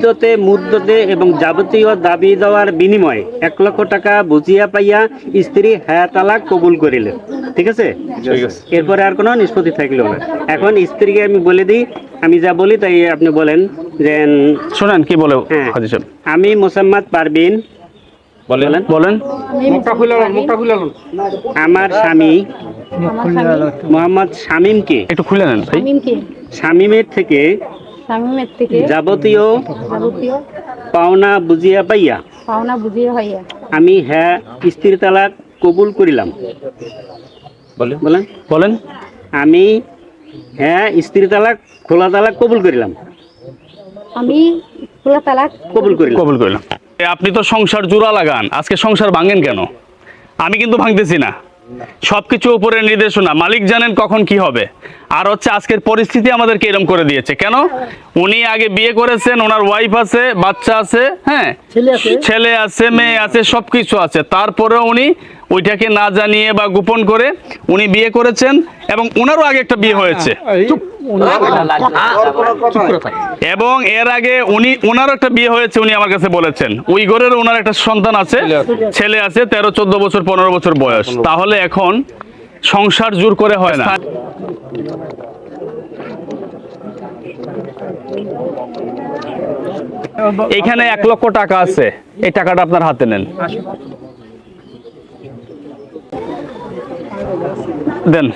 ইদ্যতে মুদ্দতে এবং যাবতীয় দাবি দেওয়ার বিনিময়ে এক লক্ষ টাকা বুঝিয়া পাইয়া স্ত্রী হ্যাঁ তালাক কবুল করিলেন। ঠিক আছে? এরপরে আর কোনো নিষ্পত্তি থাকল না। এখন স্ত্রীকে আমি বলে দিই আমি যা বলি তাই আপনি বলেন যে শোনেন কি বলে হ্যাঁ। আমি মোসাম্মদ পারবিন বলেন। বলেন। আমার স্বামী মোহাম্মদ শামীমকে একটু খুলে নেন শামীমের থেকে শামীমের থেকে যাবতীয় যাবতীয় পাওনা বুঝিয়া পাইয়া পাওনা বুঝিয়ে হইয়া আমি হ্যাঁ স্ত্রী তালাক কবুল করিলাম। বলেন। বলেন। বলেন। আমি হ্যাঁ স্ত্রী তালাক খোলা তালাক কবুল করিলাম। আমি খোলা তালাক কবুল করিলাম। কবুল করলাম। আপনি তো সংসার জোড়া লাগান আজকে সংসার ভাঙেন কেন? আমি কিন্তু ভাঙতেছি না। সবকিছু উপরে নির্দেশনা মালিক জানেন কখন কি হবে। আর হচ্ছে আজকের পরিস্থিতি আমাদেরকে এরকম করে দিয়েছে। কেন? উনি আগে বিয়ে করেছেন ওনার ওয়াইফ আছে বাচ্চা আছে হ্যাঁ? ছেলে আছে। মেয়ে আছে সবকিছু আছে। তারপরে উনি ওইটাকে না জানিয়ে বা গোপন করে উনি বিয়ে করেছেন এবং ওনারও আগে একটা বিয়ে হয়েছে। এবং এর আগে উনি ওনারও একটা বিয়ে হয়েছে উনি আমার কাছে বলেছেন। ওই ঘরের ওনার একটা সন্তান আছে। ছেলে আছে তেরো চোদ্দ বছর পনেরো বছর বয়স। তাহলে এখন সংসার জোর করে হয় না। এখানে এক লক্ষ টাকা আছে। এই টাকাটা আপনার হাতে নেন। দেন।